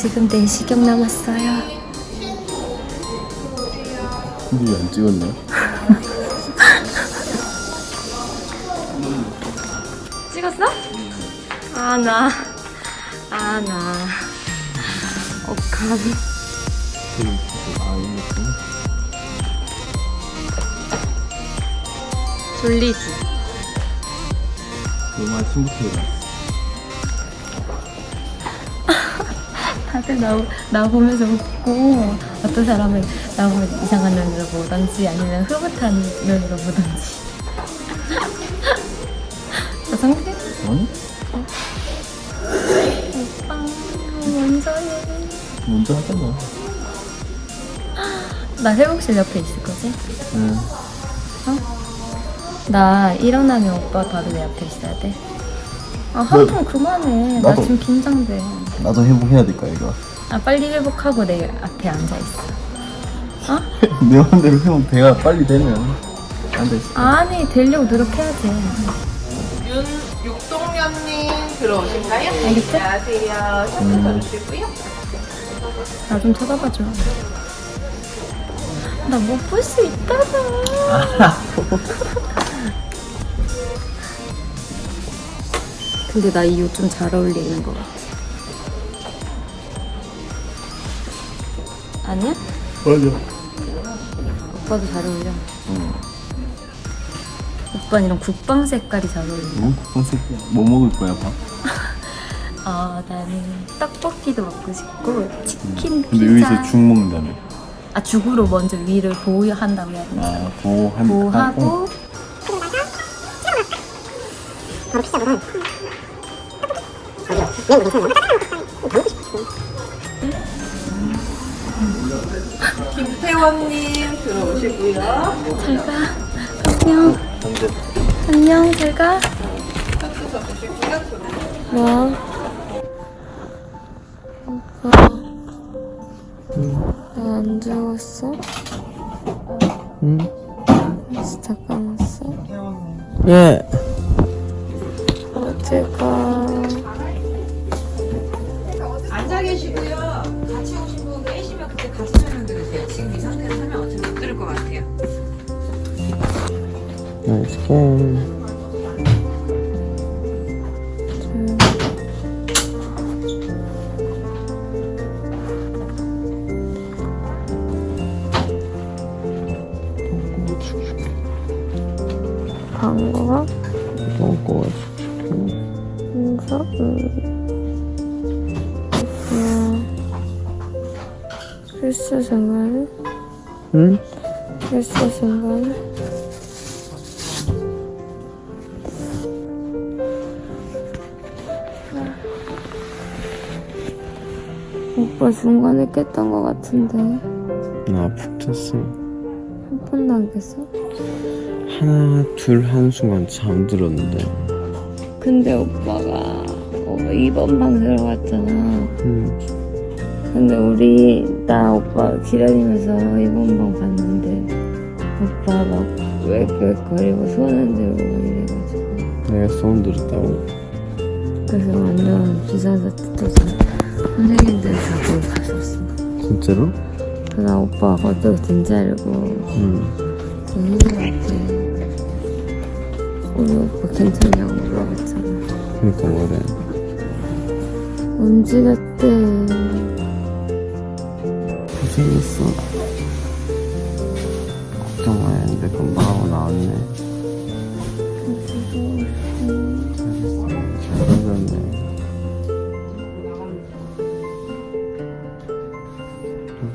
지금 4시경 남았어요 근데 안 찍었네. 찍었어? 아 나 아나 어카비 아, 이거 졸리지? 너무 침묵해요. 다들 나, 나 보면서 웃고 어떤 사람은 나 보면 이상한 눈으로 보던지 아니면 흐뭇한 눈으로 보던지 나 상태? 아니? 오빠 먼저 해. 먼저 하잖아. 나 회복실 옆에 있을 거지? 응. 나 일어나면 오빠 바로 내 앞에 있어야 돼. 아, 한번 그만해. 나 나도. 지금 긴장돼. 나도 회복해야 될까, 이거? 아, 빨리 회복하고 내 앞에 앉아 있어. 어? 내 맘대로 회복 돼야 빨리 되면 앉아있어. 아니, 되려고 노력해야지. 윤 육동현님 들어오실까요? 알겠지? 안녕하세요. 셔츠 써주시고요. 나 좀 쳐다봐 줘. 나 못 볼 수 있다고. 근데 나 이 옷 좀 잘 어울리는 것 같아. 아니야? 맞아. 오빠도 잘 어울려. 오빠 이런 국방 색깔이 잘 어울려. 뭐? 컨셉이야. 뭐 먹을 거야, 밥? 아 나는 떡볶이도 먹고 싶고 치킨 근데 피자. 여기서 죽 먹는다며. 아 죽으로 먼저 위를 보호한다고 해야 되나? 아, 보호한, 보호하고 김태원님 들어오시고요. 잘가 안녕 안녕 잘가. 뭐 오빠 나안 죽었어? 응? 진짜 까먹었어? 예. 어제가 앉아 계시고요. 같이 오신 분 계시면 그때 같이 설명 들으세요. 지금 이 상태로 설명 어차피 못 들을 것 같아요. 광고가 먹고 그래서 음 수 생활 응? 필수 생활 오빠 중간에 깼던 것 같은데 나푹 잤어. 한 번도 안 깼어? 하나, 둘 하는 순간 잠들었는데. 근데 오빠가 어, 2번 방 들어갔잖아 음, 근데 우리 나 오빠 기다리면서 2번 방 봤는데 오빠 막 웩웩거리고 손 흔들고 막 이래가지고 내가 소원 들었다고. 그래서 완전 비상사태 터져 선생님들 다 거기 가셨어 진짜로? 그래서 오빠가 겉으로 등자르고 응. 같아 우리 오빠 괜찮냐고 물어봤잖아 그니까 뭐래. 움직였대 고생했어. 걱정 많이 했는데 금방 하고 나왔네. 잘.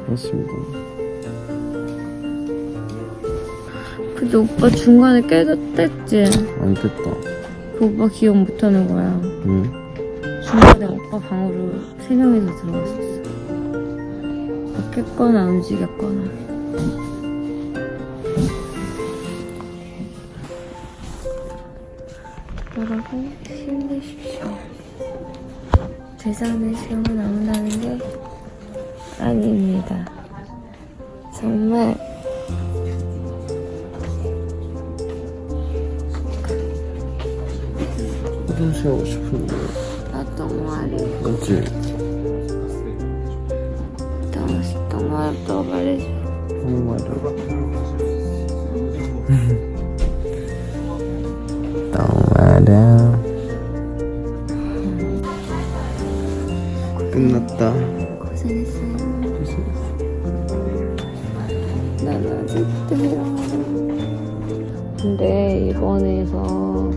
그렇습니다. 근데 오빠 중간에 깨졌댔지 안 됐다. 그 오빠 기억 못하는 거야 응. 중간에 오빠 방으로 세 명이서 들어갔었어. 깼거나 움직였거나. 여러분 힘내십시오. 대전의 시험을 나온다는 게 아닙니다. 정말 화장실 하고 싶은데. 나 동아리 맞지? 맛있다고 말해줘. 정말로. 정말로. 끝났다. 고생했어요. 난 아직도 싫어. 근데 이번에서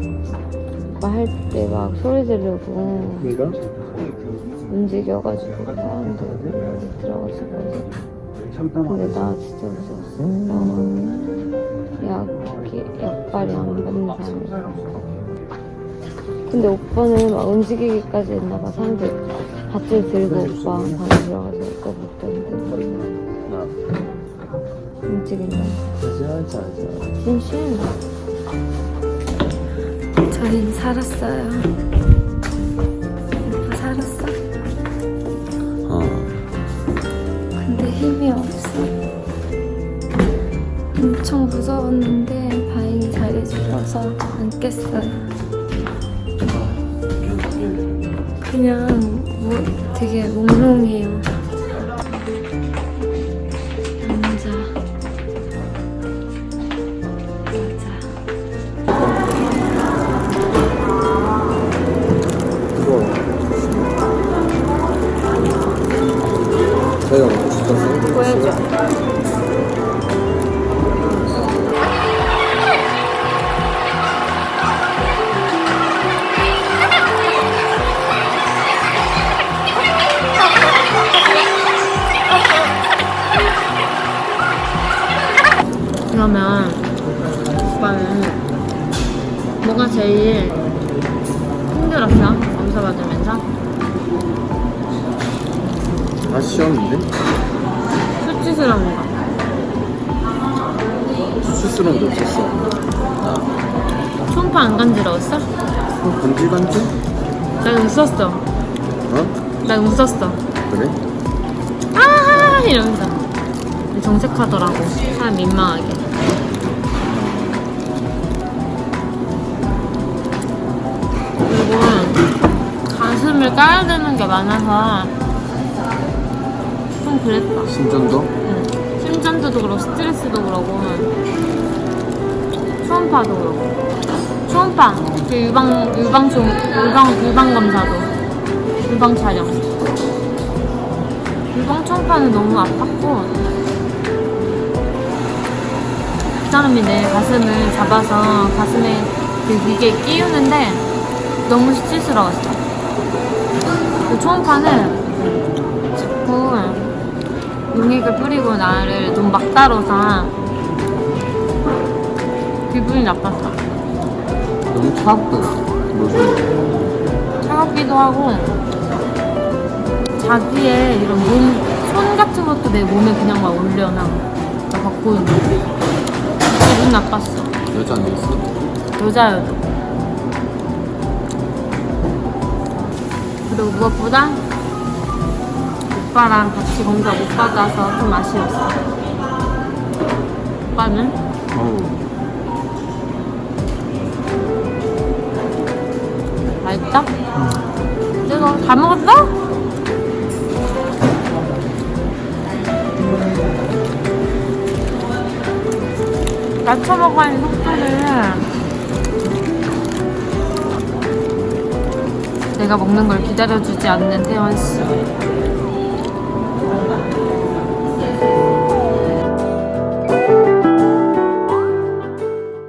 할 때 막 소리 지르고 내가? 움직여가지고 사람들 들어가지고 근데 나 진짜 무서웠어. 나는 약, 약발이 안 받는 사람이라. 근데 오빠는 막 움직이기까지 했나 봐. 사람들 밧줄 들고 오빠 방에 들어가서 오빠 먹던데. 움직인다. 진심. 저희는 살았어요. 안 깼어요. 그냥 뭐 되게 몽롱해 뭐가 제일 힘들었어? 검사 받으면서? 아쉬웠는데? 수치스러운 거. 수치스러운 게 없었어. 초음파 안 간지러웠어? 간질간질? 나 웃었어. 어? 나 웃었어. 그래? 아 이러면서 정색하더라고. 사람 민망하게. 가슴을 까야 되는 게 많아서 좀 그랬다. 신전도? 응. 심전도도 그렇고 스트레스도 그러고 초음파도 그렇고 초음파 그 유방 유방 초 유방 유방 검사도 유방 촬영 유방 초음파는 너무 아팠고 그 사람이 내 가슴을 잡아서 가슴에 그 기계 끼우는데 너무 수치스러웠어 그 초음파는 자꾸 용액을 뿌리고 나를 좀막 따라서 기분이 나빴어. 너무 차갑더라. 뭐지? 차갑기도 하고 자기의 이런 몸, 손 같은 것도 내 몸에 그냥 막 올려놔. 나 갖고 있는 기분 나빴어. 여자 아니었어? 여자여도. 그리고 무엇보다 오빠랑 같이 검사 못 받아서 좀 아쉬웠어. 오빠는? 어우. 맛있다? 이제 너다 먹었어? 낮춰 먹어야 속도를 내가 먹는 걸 기다려주지 않는 태원 씨.